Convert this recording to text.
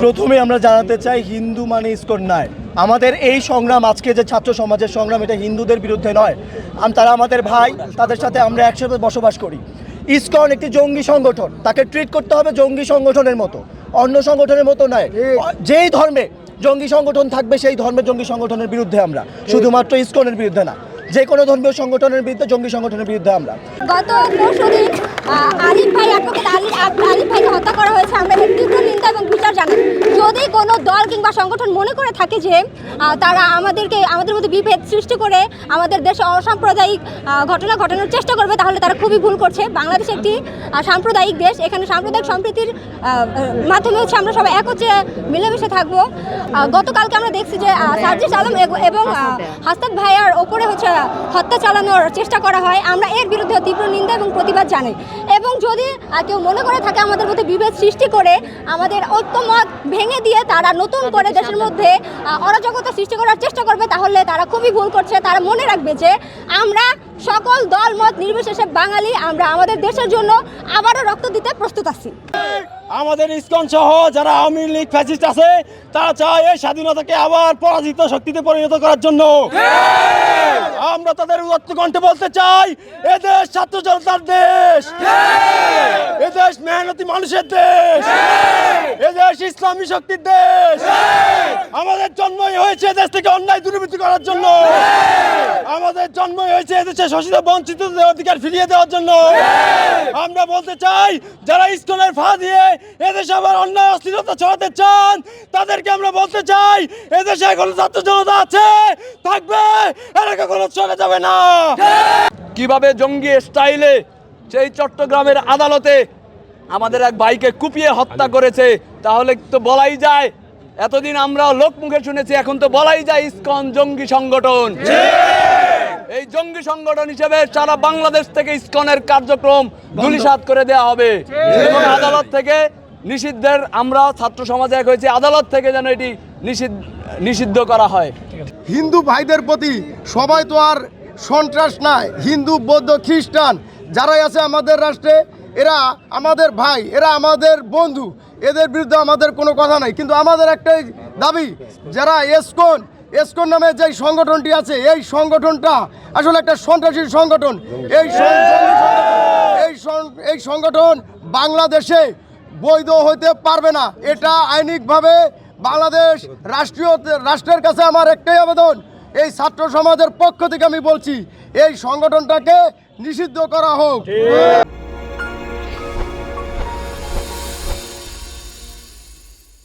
প্রথমে আমরা জানাতে চাই হিন্দু মানে ইস্কন নয়। আমাদের এই সংগ্রাম আজকে যে ছাত্র সমাজের সংগ্রাম এটা হিন্দুদের বিরুদ্ধে নয়। আম তারা আমাদের ভাই তাদের সাথে আমরা একসাথে বসবাস করি। ইস্কন একটি জঙ্গি সংগঠন তাকে ট্রিট করতে হবে জঙ্গি সংগঠনের মতো। অন্য সংগঠনের মতো নয়। যেই ধর্মে জঙ্গি সংগঠন থাকবে সেই ধর্মের জঙ্গি সংগঠনের বিরুদ্ধে আমরা। শুধুমাত্র ইস্কনের বিরুদ্ধে না। যে কোনো ধর্মীয় সংগঠনের বিরুদ্ধে, জঙ্গি সংগঠনের বিরুদ্ধে আমরা গত পরশুদিন আলিফ ভাই অ্যাডভোকেট আলি আব- আলিফ ভাইকে হত্যা করা হয়েছে। আমরা এর তীব্র নিন্দা এবং বিচার জানাই। যদি কোনো দল কিংবা সংগঠন মনে করে থাকে যে তারা আমাদেরকে আমাদের মধ্যে বিভেদ সৃষ্টি করে আমাদের দেশে অসাম্প্রদায়িক ঘটনা ঘটানোর চেষ্টা করবে, তাহলে তারা খুবই ভুল করছে। বাংলাদেশ একটি সাম্প্রদায়িক দেশ। এখানে সাম্প্রদায়িক সম্প্রীতির মাধ্যমে হচ্ছে আমরা সবাই একত্রে মিলেমিশে থাকব। গতকালকে আমরা দেখছি যে সার্জিস আলম এব- হাসনাত ভাইয়ার ওপরে হচ্ছে হত্যা চালানোর চেষ্টা করা হয় আমরা এর বিরুদ্ধে তীব্র নিন্দা এবং প্রতিবাদ জানাই। এবং যদি কেউ মনে করে থাকে আমাদের মধ্যে বিভেদ সৃষ্টি করে আমাদের ঐক্যমত ভেঙে দিয়ে তারা নতুন করে দেশের মধ্যে অরাজকতা সৃষ্টি করার চেষ্টা করবে তাহলে তারা খুবই ভুল করছে। তারা মনে রাখবে যে আমরা সকল দল মত নির্বিশেষে বাঙালি আমরা আমাদের দেশের জন্য আবারও রক্ত দিতে প্রস্তুত আছি। আমাদের ইসকন সহ যারা আওয়ামী লীগ ফ্যাসিস্ট আছে তারা চায় এই স্বাধীনতাকে আবার পরাজিত শক্তিতে পরিণত করার জন্য। আমরা তাদের উদাত্ত কণ্ঠে বলতে চাই এদেশ ছাত্র জনতার দেশ। এদেশ মেহনতি মানুষের দেশ। এদেশ ইসলামী শক্তির দেশ। আমাদের জন্মই হয়েছে দেশ থেকে অন্যায় দুর্বৃত্তি করার জন্য। আমাদের জন্মই হয়েছে এদেশে শোষিত বঞ্চিতদের অধিকার ফিরিয়ে দেওয়ার জন্য। আমরা বলতে চাই, যারা ইস্কনের ফা দিয়ে এদেশে আবার অন্যায়, অস্থিরতা ছড়াতে চান, তাদেরকে আমরা বলতে চাই এদেশে এখন ছাত্র জনতা আছে, থাকবে, এরা কখনো চলে যাবে না। কীভাবে জঙ্গি স্টাইলে সেই চট্টগ্রামের আদালতে আমাদের এক ভাইকে কুপিয়ে হত্যা করেছে তাহলে তো বলাই যায়। এতদিন আমরা লোক মুখে শুনেছি এখন তো বলাই যায় ইসকন জঙ্গি সংগঠন। এই জঙ্গি সংগঠন হিসেবে সারা বাংলাদেশ থেকে ইসকনের কার্যক্রম ধুলিসাৎ করে দেওয়া হবে। এবং আদালত থেকে নিষিদ্ধের আমরা ছাত্র সমাজ এক হয়েছি। আদালত থেকে যেন এটি নিষিদ্ধ করা হয়। হিন্দু ভাইদের প্রতি সবাই তো আর সন্ত্রাস নাই। হিন্দু, বৌদ্ধ, খ্রিস্টান যারাই আছে আমাদের রাষ্ট্রে, এরা আমাদের ভাই, এরা আমাদের বন্ধু। এদের বিরুদ্ধে আমাদের কোনো কথা নাই। কিন্তু আমাদের একটাই দাবি, যারা এসকন এসকন নামে যে সংগঠনটি আছে, এই সংগঠনটা আসলে একটা সন্ত্রাসী সংগঠন। এই এই সংগঠন বাংলাদেশে বৈধ হইতে পারবে না। এটা আইনিকভাবে বাংলাদেশ রাষ্ট্রীয় রাষ্ট্রের কাছে আমার একটাই আবেদন, এই ছাত্র সমাজের পক্ষ থেকে আমি বলছি, এই সংগঠনটাকে নিষিদ্ধ করা হোক।